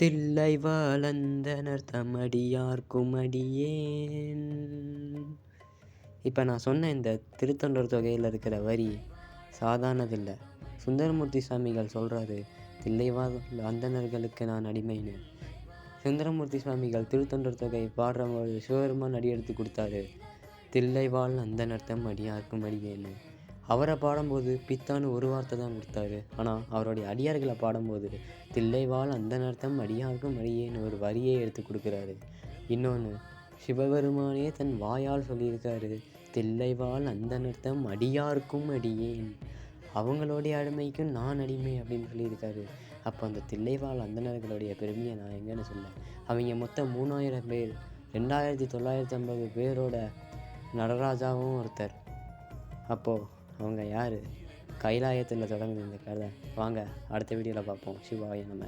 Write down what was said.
தில்லை வளர்ந்தனர் தமடியார்க்கும் அடியேன் இப்போ நான் சொன்ன இந்த திருத்தொண்டர் தொகையில் இருக்கிற வரி சாதாரணதில்லை. சுந்தரமூர்த்தி சுவாமிகள் சொல்கிறாரு தில்லைவா அந்தனர்களுக்கு நான் அடிமைன்னு. சுந்தரமூர்த்தி சுவாமிகள் திருத்தொண்டர் தொகை பாடுறபோது சிவபெருமான் அடி எடுத்து கொடுத்தாரு தில்லைவாழ் அந்தணர்த்தம் அடியார்க்கும் அடியேன்னு அவரை பாடும்போது பித்தான்னு ஒரு வார்த்தை தான் கொடுத்தாரு. ஆனால் அவருடைய அடியார்களை பாடும்போது தில்லைவாள் அந்த நர்த்தம் அடியார்க்கும் அடியேன்னு ஒரு வரியே எடுத்து கொடுக்குறாரு. இன்னொன்று சிவபெருமானே தன் வாயால் சொல்லியிருக்காரு தில்லைவாள் அந்த நர்த்தம் அடியார்க்கும் அடியேன். அவங்களுடைய அடிமைக்கும் நான் அடிமை அப்படின்னு சொல்லியிருக்காரு. அப்போ அந்த தில்லைவாழ் அந்தனர்களுடைய பெருமையை நான் எங்கன்னு சொல்ல. அவங்க மொத்தம் மூணாயிரம் பேர். ரெண்டாயிரத்தி தொள்ளாயிரத்தி ஐம்பது பேரோட நடராஜாவும் ஒருத்தர். அப்போது அவங்க யார்? கைலாயத்தில் தொடங்குது இந்த கதை. வாங்க அடுத்த வீடியோவில் பார்ப்போம். சிவாய நம்ம.